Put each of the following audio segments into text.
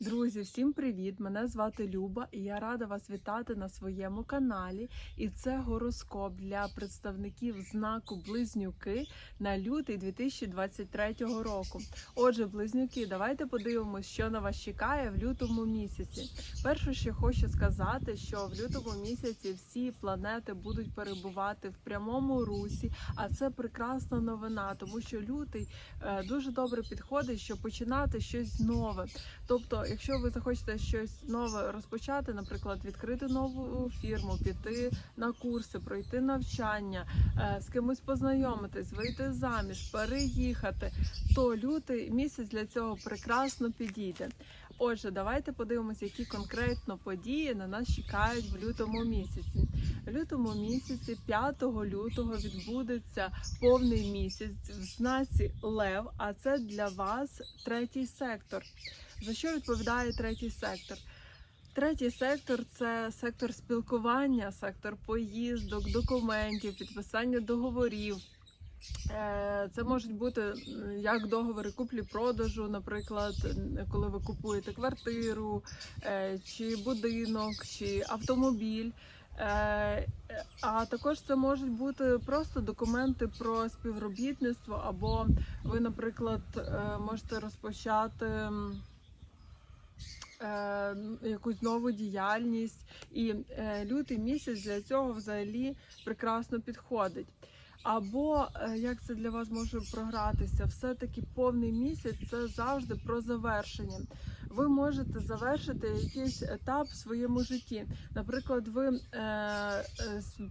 Друзі, всім привіт! Мене звати Люба, і я рада вас вітати на своєму каналі. І це гороскоп для представників знаку Близнюки на лютий 2023 року. Отже, близнюки, давайте подивимось, що на вас чекає в лютому місяці. Перше, що хочу сказати, що в лютому місяці всі планети будуть перебувати в прямому русі, а це прекрасна новина, тому що лютий е, дуже добре підходить, щоб починати щось нове. Тобто, якщо ви захочете щось нове розпочати, наприклад, відкрити нову фірму, піти на курси, пройти навчання, е, з кимось познайомитись, вийти заміж, переїхати, то лютий місяць для цього прекрасно підійде. Отже, давайте подивимося, які конкретно події на нас чекають в лютому місяці. В лютому місяці, 5 лютого, відбудеться повний місяць в знаці Лев, а це для вас третій сектор. За що відповідає третій сектор? Третій сектор це сектор спілкування, сектор поїздок, документів, підписання договорів. Е, Це можуть бути як договори куплі-продажу, наприклад, коли ви купуєте квартиру, е, чи будинок, чи автомобіль. Е, А також це можуть бути просто документи про співробітництво, або ви, наприклад, можете розпочати. Е, якусь нову діяльність, і е, лютий місяць для цього взагалі прекрасно підходить. Або е, як це для вас може програтися, все-таки повний місяць це завжди про завершення. Ви можете завершити якийсь етап в своєму житті. Наприклад, ви е, е,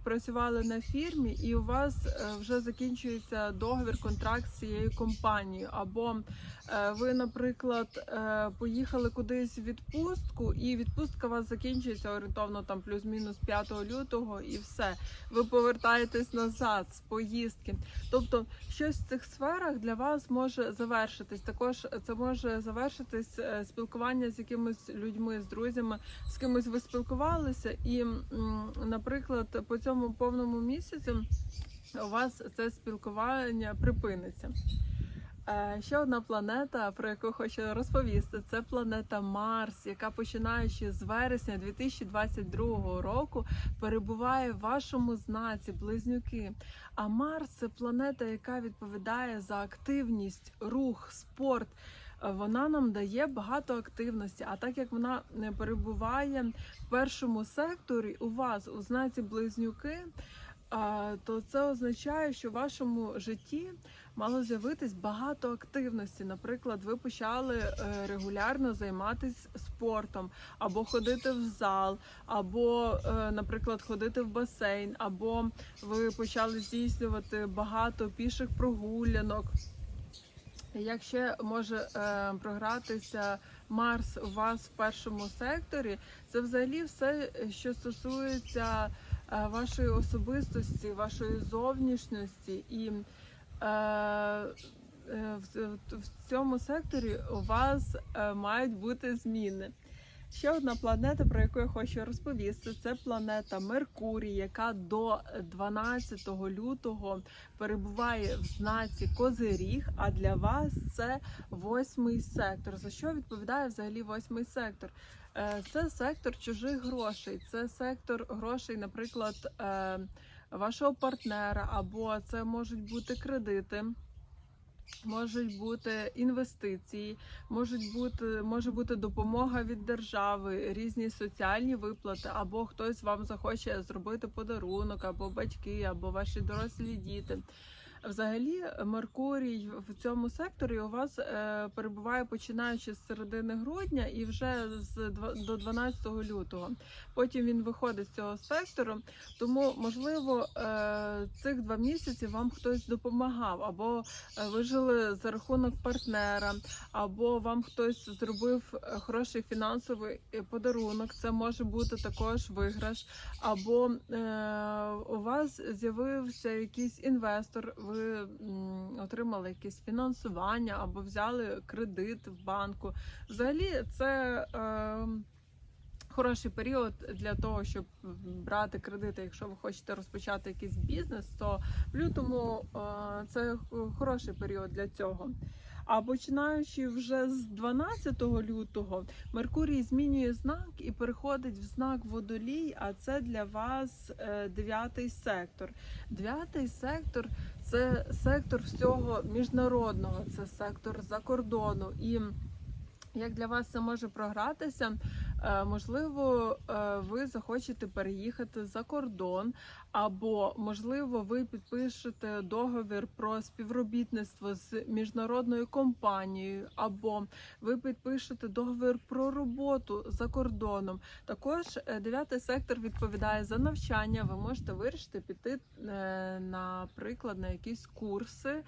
працювали на фірмі, і у вас е, вже закінчується договір, контракт з цією компанією. Або е, ви, наприклад, е, поїхали кудись в відпустку, і відпустка у вас закінчується орієнтовно там плюс-мінус 5 лютого, і все. Ви повертаєтесь назад з поїздки. Тобто, щось в цих сферах для вас може завершитись. Також це може завершитись е, спілкування з якимись людьми, з друзями, з кимось ви спілкувалися, і, наприклад, по цьому повному місяці у вас це спілкування припиниться. Е, Ще одна планета, про яку хочу розповісти, це планета Марс, яка починаючи з вересня 2022 року перебуває в вашому знаці близнюки. А Марс це планета, яка відповідає за активність, рух, спорт. Вона нам дає багато активності. А так як вона не перебуває в першому секторі у вас у знаці близнюки, то це означає, що в вашому житті мало з'явитись багато активності. Наприклад, ви почали е, регулярно займатися спортом, або ходити в зал, або, е, наприклад, ходити в басейн, або ви почали здійснювати багато піших прогулянок. Як ще може е, програтися Марс у вас в першому секторі, це взагалі все, що стосується е, вашої особистості, вашої зовнішності, і е, е, в, в цьому секторі у вас е, мають бути зміни. Ще одна планета, про яку я хочу розповісти, це планета Меркурій, яка до 12 лютого перебуває в знаці Козиріг, а для вас це восьмий сектор. За що відповідає взагалі восьмий сектор? Е, Це сектор чужих грошей, це сектор грошей, наприклад, е, вашого партнера, або це можуть бути кредити. Можуть бути інвестиції, можуть бути може бути допомога від держави, різні соціальні виплати, або хтось вам захоче зробити подарунок, або батьки, або ваші дорослі діти. Взагалі, Меркурій в цьому секторі у вас е, перебуває починаючи з середини грудня і вже з до 12 лютого. Потім він виходить з цього сектору. Тому, можливо, е, цих два місяці вам хтось допомагав, або е, ви жили за рахунок партнера, або вам хтось зробив хороший фінансовий подарунок. Це може бути також виграш, або у вас з'явився якийсь інвестор. Ви м, отримали якесь фінансування або взяли кредит в банку. Взагалі, це. Е, Хороший період для того, щоб брати кредити. Якщо ви хочете розпочати якийсь бізнес, то в лютому е, це хороший період для цього. А починаючи вже з 12 лютого, Меркурій змінює знак і переходить в знак водолій. А це для вас е, дев'ятий сектор. Дев'ятий сектор це сектор всього міжнародного, це сектор за кордону. І як для вас це може програтися? Е, Можливо, е, ви захочете переїхати за кордон, або можливо, ви підпишете договір про співробітництво з міжнародною компанією, або ви підпишете договір про роботу за кордоном. Також е, дев'ятий сектор відповідає за навчання. Ви можете вирішити піти, наприклад, на якісь курси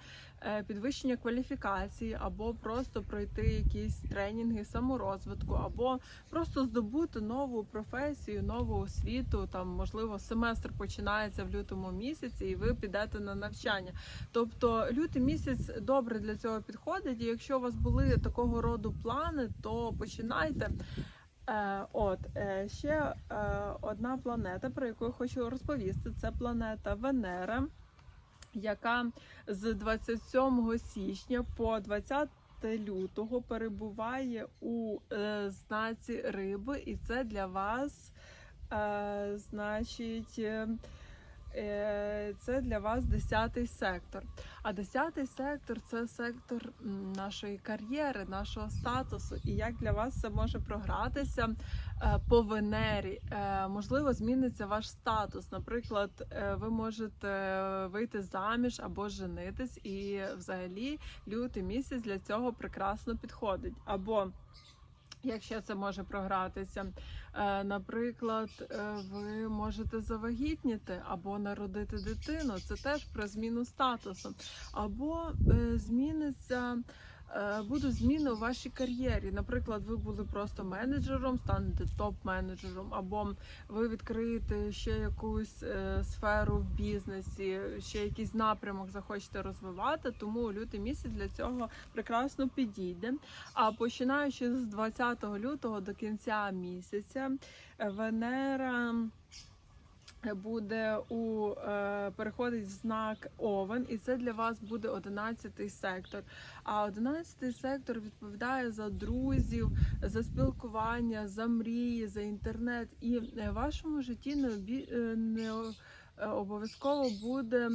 підвищення кваліфікації, або просто пройти якісь тренінги саморозвитку, або просто здобути нову професію, нову освіту. Там можливо семестр починається в лютому місяці, і ви підете на навчання. Тобто лютий місяць добре для цього підходить. І якщо у вас були такого роду плани, то починайте. Е, От е, ще е, одна планета, про яку я хочу розповісти, це планета Венера, яка з 27 січня по 20 лютого перебуває у е, знаці риби, і це для вас, е, значить, е, це для вас 10 сектор. А 10 сектор це сектор нашої кар'єри, нашого статусу. І як для вас це може програтися е, по Венері? Е, Можливо, зміниться ваш статус. Наприклад, е, ви можете вийти заміж або женитись, і взагалі лютий місяць для цього прекрасно підходить. Або Якщо це може програтися, Е, наприклад, е, ви можете завагітніти або народити дитину, це теж про зміну статусу, або е, зміниться. Е, Будуть зміни у вашій кар'єрі. Наприклад, ви були просто менеджером, станете топ-менеджером, або ви відкриєте ще якусь е, сферу в бізнесі, ще якийсь напрямок захочете розвивати. Тому лютий місяць для цього прекрасно підійде. А починаючи з 20 лютого до кінця місяця, Венера буде у е, переходить знак Овен, і це для вас буде 11 сектор. А 11 сектор відповідає за друзів, за спілкування, за мрії, за інтернет. І е, в вашому житті не, е, не обов'язково буде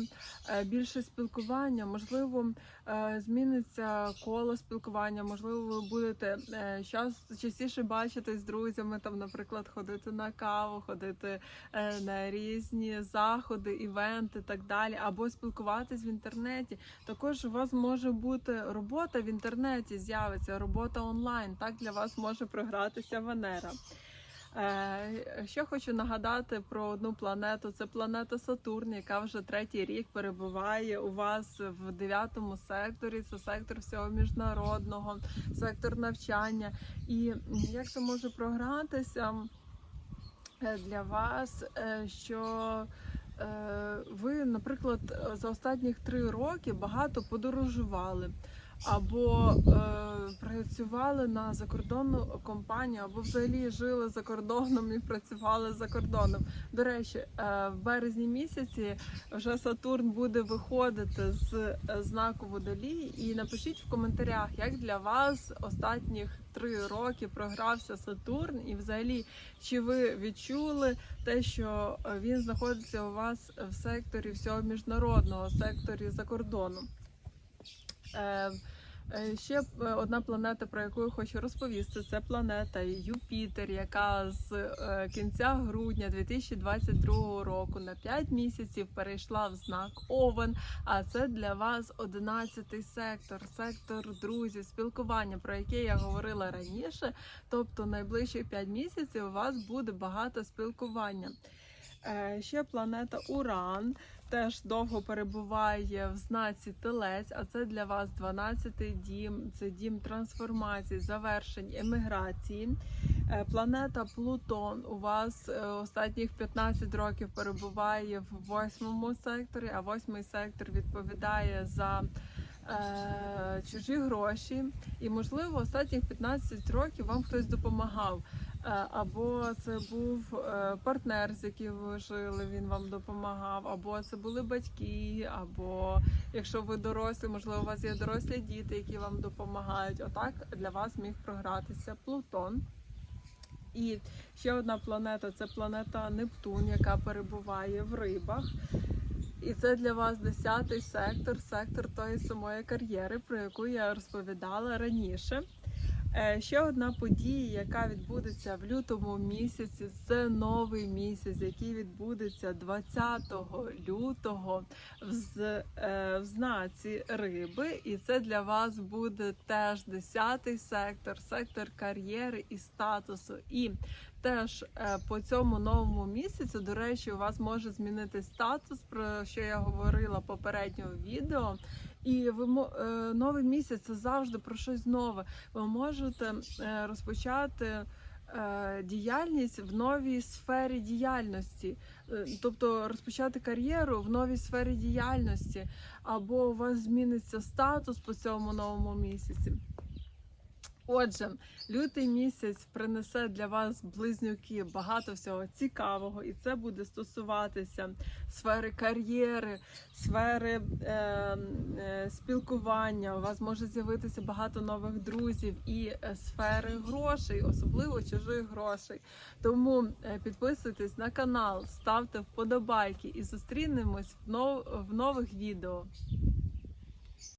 е, більше спілкування. Можливо, е, зміниться коло спілкування. Можливо, ви будете е, час частіше бачитись з друзями, там, наприклад, ходити на каву, ходити е, на різні заходи, івенти, так далі, або спілкуватись в інтернеті. Також у вас може бути робота в інтернеті, з'явиться робота онлайн. Так для вас може програтися Венера. Е, Ще хочу нагадати про одну планету. Це планета Сатурн, яка вже третій рік перебуває у вас в дев'ятому секторі. Це сектор всього міжнародного, сектор навчання. І як це може програтися е, для вас, е, що ви, наприклад, за останніх три роки багато подорожували. Або е, працювали на закордонну компанію, або взагалі жили за кордоном і працювали за кордоном. До речі, е, в березні місяці вже Сатурн буде виходити з е, знаку водолій. І напишіть в коментарях, як для вас останніх три роки програвся Сатурн, і взагалі чи ви відчули те, що він знаходиться у вас в секторі всього міжнародного, секторі за кордоном. Е, Ще е, одна планета, про яку я хочу розповісти, це планета Юпітер, яка з е, кінця грудня 2022 року на 5 місяців перейшла в знак Овен. А це для вас 11 сектор, сектор друзів, спілкування, про яке я говорила раніше. Тобто найближчі 5 місяців у вас буде багато спілкування. Е, Ще планета Уран теж довго перебуває в знаці Телець, а це для вас 12-й дім, це дім трансформації, завершень, еміграції. Е, Планета Плутон у вас е, останніх 15 років перебуває в восьмому секторі, а восьмий сектор відповідає за е, чужі гроші, і можливо останніх 15 років вам хтось допомагав. Е, Або це був е, партнер, з яким ви жили, він вам допомагав, або це були батьки, або якщо ви дорослі, можливо, у вас є дорослі діти, які вам допомагають. Отак для вас міг програтися Плутон. І ще одна планета це планета Нептун, яка перебуває в рибах. І це для вас десятий сектор, сектор тої самої кар'єри, про яку я розповідала раніше. Е, Ще одна подія, яка відбудеться в лютому місяці, це новий місяць, який відбудеться 20 лютого в, е, в знаці риби. І це для вас буде теж 10 сектор, сектор кар'єри і статусу. І теж е, по цьому новому місяцю, до речі, у вас може змінити статус, про що я говорила попереднього відео. І ви е, новий місяць це завжди про щось нове. Ви можете е, розпочати е, діяльність в новій сфері діяльності, тобто розпочати кар'єру в новій сфері діяльності, або у вас зміниться статус по цьому новому місяці. Отже, лютий місяць принесе для вас близнюки багато всього цікавого, і це буде стосуватися сфери кар'єри, сфери е, е, спілкування. У вас може з'явитися багато нових друзів і е, сфери грошей, особливо чужих грошей. Тому е, підписуйтесь на канал, ставте вподобайки і зустрінемось в, нов- в нових відео.